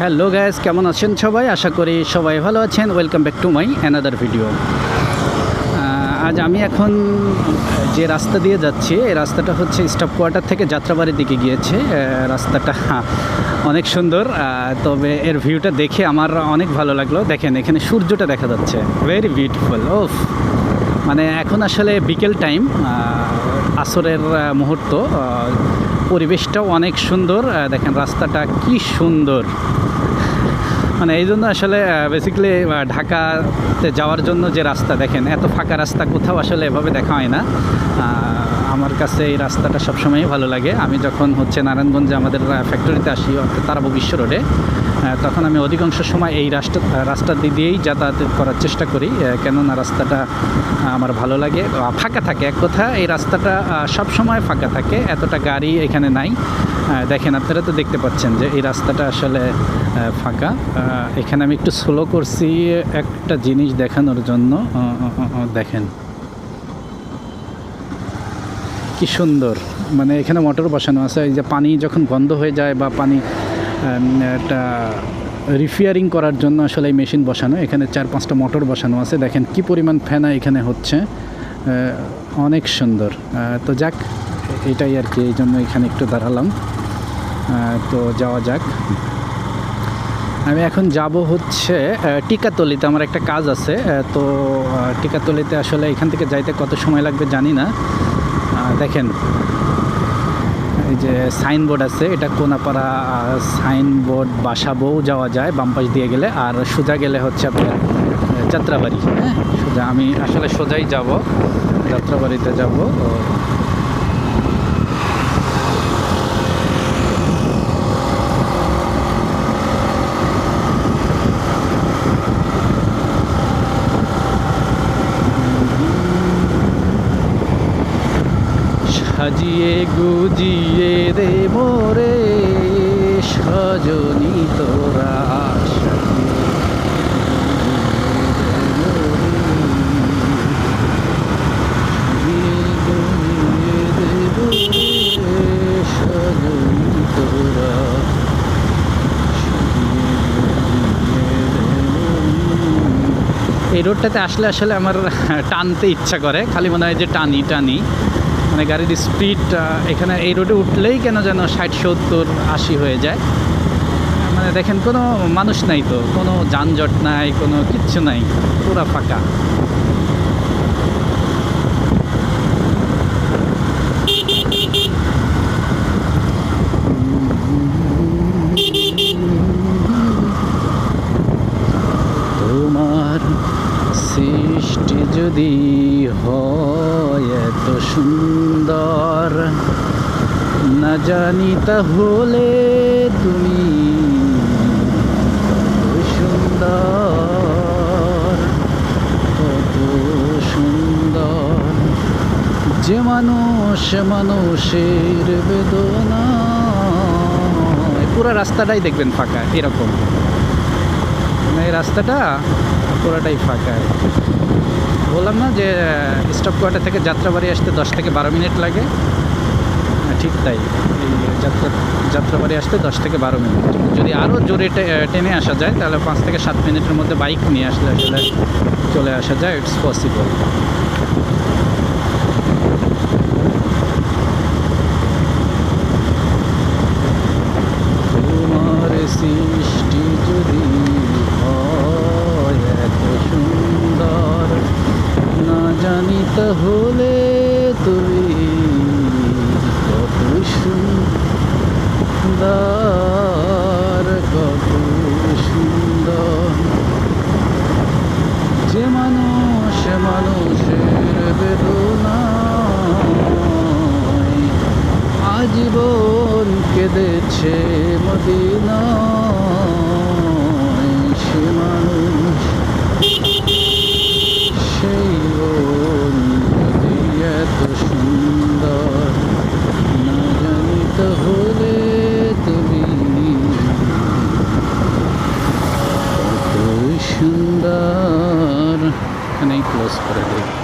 Hello gas কেমন আছেন সবাই? আশা করি সবাই ভালো আছেন। Welcome back to my another video আজ আমি এখন যে রাস্তা দিয়ে যাচ্ছি, এই রাস্তাটা হচ্ছে স্টপ কোয়ার্টার থেকে যাত্রাবাড়ির দিকে গিয়েছে। রাস্তাটা অনেক সুন্দর। তবে এর ভিউটা দেখে আমার অনেক ভালো লাগল। দেখেন, এখানে সূর্যটা দেখা যাচ্ছে। ভেরি বিউটিফুল ওফ মানে এখন আসলে বিকেল টাইম আসরের মুহূর্ত। পরিবেশটাও অনেক সুন্দর। দেখেন রাস্তাটা কি সুন্দর। মানে এই জন্য আসলে বেসিক্যালি ঢাকাতে যাওয়ার জন্য যে রাস্তা, দেখেন, এত ফাঁকা রাস্তা কোথাও আসলে এভাবে দেখা হয় না। আমার কাছে এই রাস্তাটা সবসময়ই ভালো লাগে। আমি যখন হচ্ছে নারায়ণগঞ্জে আমাদের ফ্যাক্টরিতে আসি, অর্থাৎ তারাবো বিশ্ব রোডে তখন আমি অধিকাংশ সময় এই রাস্তা রাস্তা দিয়েই যাতায়াত করার চেষ্টা করি কেননা রাস্তাটা আমার ভালো লাগে। ফাঁকা থাকে, এক কথা, এই রাস্তাটা সব সময় ফাঁকা থাকে, এতটা গাড়ি এখানে নাই। দেখেন, আপনারা তো দেখতে পাচ্ছেন যে এই রাস্তাটা আসলে ফাঁকা। এখানে আমি একটু স্লো করছি, একটা জিনিস দেখানোর জন্য দেখেন। কি সুন্দর। মানে এখানে মোটর বসানো আছে, এই যে পানি যখন বন্ধ হয়ে যায় বা পানি একটা রিফিয়ারিং করার জন্য আসলে এই মেশিন বসানো, এখানে চার পাঁচটা মোটর বসানো আছে। দেখেন কি পরিমাণ ফেনা এখানে হচ্ছে অনেক সুন্দর। তো যাক, এটাই আর কি এই জন্য এখানে একটু দাঁড়ালাম। তো যাওয়া যাক। আমি এখন যাব হচ্ছে টিকাতলিতে, আমার একটা কাজ আছে। তো টিকাতলিতে আসলে এখান থেকে যাইতে কত সময় লাগবে জানি না। দেখেন, এই যে সাইনবোর্ড আছে, এটা কোনাপাড়া সাইনবোর্ড বাসাবও যাওয়া যায় বামপাশ দিয়ে গেলে, আর সোজা গেলে হচ্ছে আপনার যাত্রাবাড়ি হ্যাঁ? সোজা, আমি আসলে সোজাই যাব, যাত্রাবাড়িতে যাব সাজিয়ে গুজিয়ে দে মোরে সজনী তোরা এই রোডটাতে আসলে আসলে আমার টানতে ইচ্ছা করে, খালি মনে হয় যে টানি টানি। মানে গাড়ির স্পিড এখানে এই রোডে উঠলেই কেন যেন ষাট, সত্তর, আশি হয়ে যায়। মানে দেখেন, কোনো মানুষ নাই তো, কোনো যানজট নাই, কোনো কিচ্ছু নাই, পুরা ফাঁকা। তোমার সৃষ্টি যদি হয় এত সুন্দর না জানি তাহলে তুমি সুন্দর, কত সুন্দর। যে মানুষ মানুষের বেদনা। পুরো রাস্তাটাই দেখবেন ফাঁকা, এরকম। মানে এই রাস্তাটা পুরোটাই ফাঁকা। বললাম না যে স্টপ কোয়ার্টার থেকে যাত্রাবাড়ি আসতে দশ থেকে বারো মিনিট লাগে। ঠিক তাই। যাত্রা যাত্রাবাড়ি আসতে দশ থেকে বারো মিনিট। যদি আরও জোরে টেনে আসা যায়, তাহলে পাঁচ থেকে সাত মিনিটের মধ্যে বাইক নিয়ে আসলে আসলে চলে আসা যায় ইটস পসিবল সৃষ্টি যদি সুন্দর। না জানি তাহলে তুমি কত সুন্দর কত সুন্দর। যে মানুষ মানুষের বেদনা আজীবন কেঁদেছে মদিনা Dios por el